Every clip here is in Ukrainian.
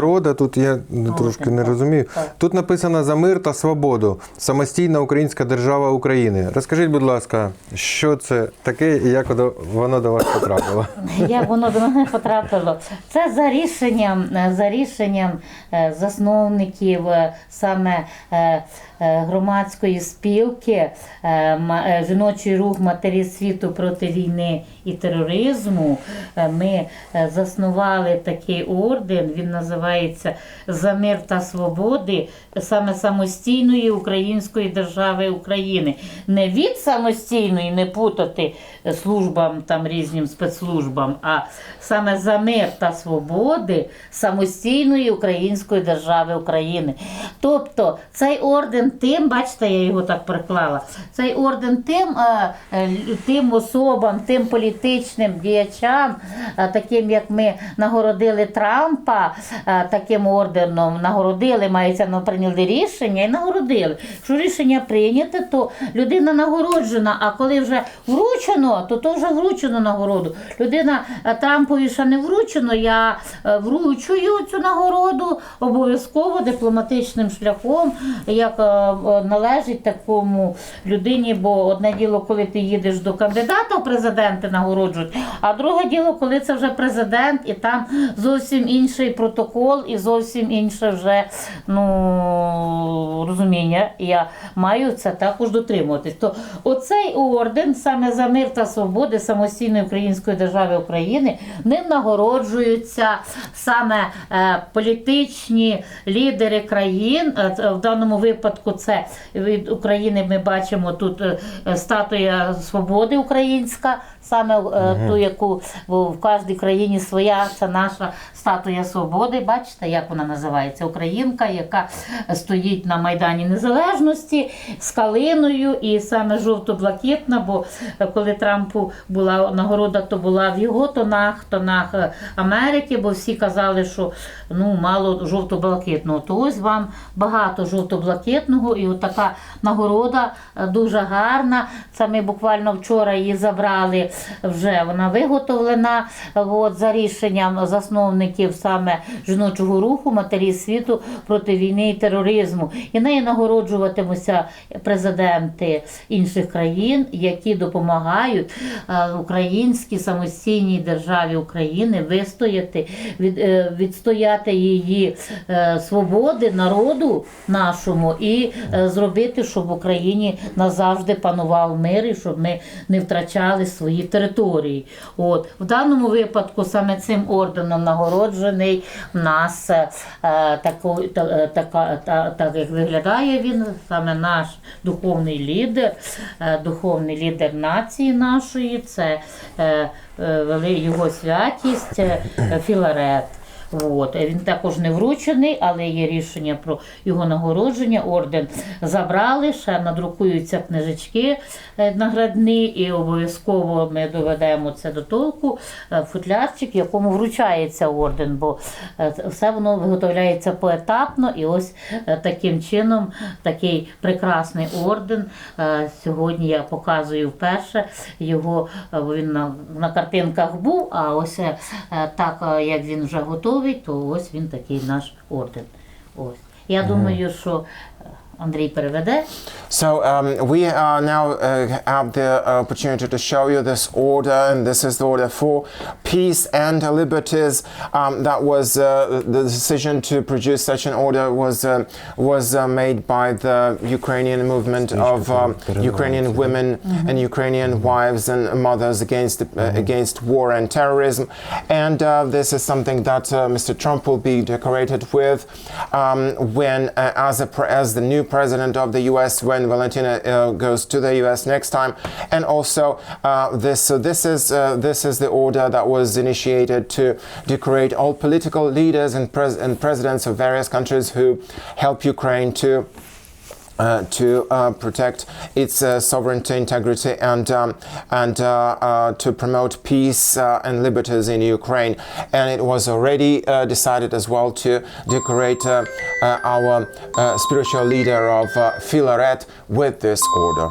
Рода, тут я ну, трошки не так, розумію. Тут написано за мир та свободу. Самостійна українська держава України. Розкажіть, будь ласка, що це таке і як воно- до вас потрапило? Як воно до мене потрапило? Це за рішенням, за рішенням е, засновників е, саме е, громадської спілки жіночий рух матері світу проти війни і тероризму. Ми заснували такий орден. Він називається За мир та свободи саме самостійної української держави України. Не від самостійної, не путати службам там різним спецслужбам, а саме за мир та свободи самостійної української держави України. Тобто цей орден тим, бачите, я його так приклала. Цей орден тим, е, тим особам, тим політичним діячам, таким як ми нагородили Трампа, таким орденом нагородили, мається ну, прийняли рішення і нагородили. Що рішення прийняте, то людина нагороджена. А коли вже вручено, то то вже вручено нагороду. Людина е, Трампові ще не вручено. Я е, вручую цю нагороду обов'язково дипломатичним шляхом, як е, належить такому людині. Бо одне діло, коли ти їдеш до кандидата в президенти, нагороджують, а друге діло, коли це вже президент, і там зовсім інший протокол і зовсім інше вже ну, розуміння. Я маю це також дотримуватись. То оцей орден саме за мир та свободи самостійної української держави України ним нагороджуються саме е, політичні лідери країн. Е, В даному випадку це від України ми бачимо тут е, е, статуя свободи українська, саме е, ту, яку в кожній країні своя, це наша статуя свободи. Бачите, як вона називається? Українка, яка стоїть на Майдані Незалежності з калиною і саме жовто-блакитна, бо коли Трампу була нагорода, то була в його тонах, тонах е, Америки, бо всі казали, що ну мало жовто-блакитного. То ось вам багато жовто-блакитного, і така нагорода е, дуже гарна. Це ми буквально вчора її забрали вже. Вона виготовлена от, за рішенням засновників саме жіночого руху матері світу проти війни і тероризму. І нею нагороджуватимуться президенти інших країн, які допомагають е, українській самостійній державі України вистояти, е, відстояти її е, свободи народу нашому і зробити, щоб в Україні назавжди панував мир і щоб ми не втрачали свої території. От в даному випадку саме цим орденом нагороджений нас е, е, тако, та, е, така, та, так як виглядає він, саме наш духовний лідер, духовний лідер нації нашої, це його святість Філарет. От. Він також не вручений, але є рішення про його нагородження. Орден забрали, ще надрукуються книжечки е, наградні, і обов'язково ми доведемо це до толку. е, Футлярчик, якому вручається орден, бо е, все воно виготовляється поетапно, і ось е, таким чином такий прекрасний орден. е, Сьогодні я показую вперше його, е, він на, на картинках був, а ось е, е, так е, як він вже готовий, то ось він такий наш орден. Ось. Я думаю, що Андрій переведе. So um, we are now uh, have the opportunity to show you this order, and this is the order for peace and liberties. Um, that was uh, the decision to produce such an order was uh, was uh, made by the Ukrainian movement of um, Ukrainian women and Ukrainian wives and mothers against uh, against war and terrorism, and uh, this is something that uh, Mr. Trump will be decorated with um, when uh, as a pre- as the new president of the U.S. when Valentina uh, goes to the U.S. next time, and also uh, this so this is uh, this is the order that was initiated to decorate all political leaders and, pres- and presidents of various countries who help Ukraine to uh, to uh, protect its uh, sovereignty, integrity, and um, and uh, uh, to promote peace uh, and liberties in Ukraine. And it was already decided as well to decorate our spiritual leader of Filaret with this order.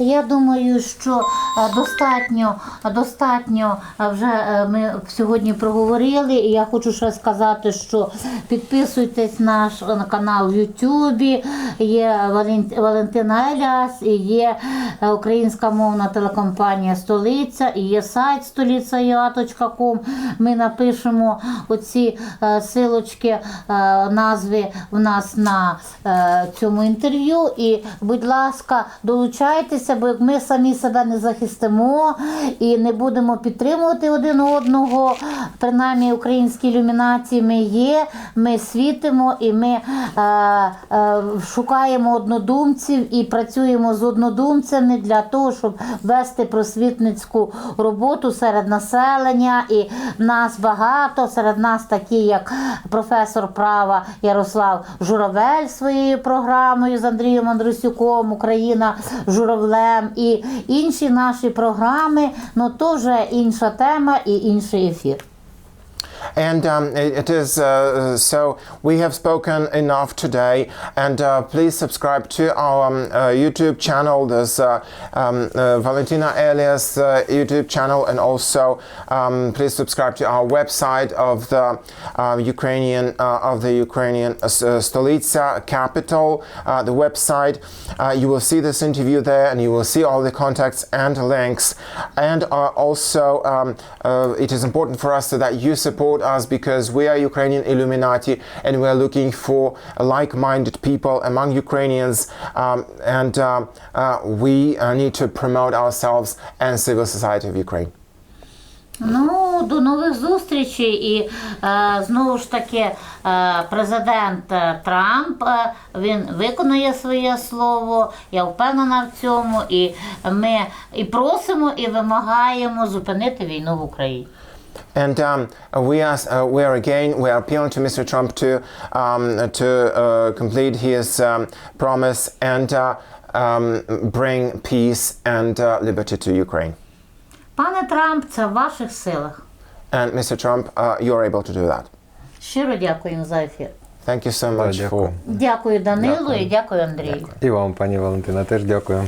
Я думаю, що е, достатньо, достатньо е, вже е, ми сьогодні проговорили. І я хочу ще сказати, що підписуйтесь на наш канал в Ютубі. Є Валентина Еляс, і є українська мовна телекомпанія Столиця, і є сайт столиця.ua.com. Ми напишемо оці силочки, назви в нас на цьому інтерв'ю. І, будь ласка, долучайтеся, бо як ми самі себе не захистимо і не будемо підтримувати один одного. Принаймні, українські ілюмінації ми є, ми світимо і ми е, е, шукаємо однодумців і працюємо з однодумцями для того, щоб вести просвітницьку роботу серед населення. І нас багато, серед нас такі, як професор права Ярослав Журавель своєю програмою з Андрієм Андрусюком, Україна журавлем і інші наші програми. Ну теж інша тема і інший ефір. And um, it, it is uh, so we have spoken enough today. And uh, please subscribe to our um, uh, YouTube channel. There's uh, um, uh, Valentina Elias YouTube channel, and also um, please subscribe to our website of the Ukrainian of the Ukrainian Stolitsa capital. The website. You will see this interview there, and you will see all the contacts and links. And also, um, it is important for us that you support us because we are Ukrainian Illuminati and we are looking for like minded people among Ukrainians. Um, and uh, uh, we uh, need to promote ourselves and civil society of Ukraine. Ну, до нових зустрічей. І е, знову ж таки, е, президент е, Трамп е, він виконує своє слово. Я впевнена в цьому. І ми і просимо, і вимагаємо зупинити війну в Україні. And um, we are uh, we are again we are appealing to Mr. Trump to um, to uh, complete his um, promise and uh, um, bring peace and uh, liberty to Ukraine. Пане Трамп, це в ваших силах. And Mr. Trump, uh, you're able to do that. Щиро дякуємо за ефір. Thank you so much дякую. for Дякую Данилу Дякую. і дякую Андрію. І вам, пані Валентина, теж дякую.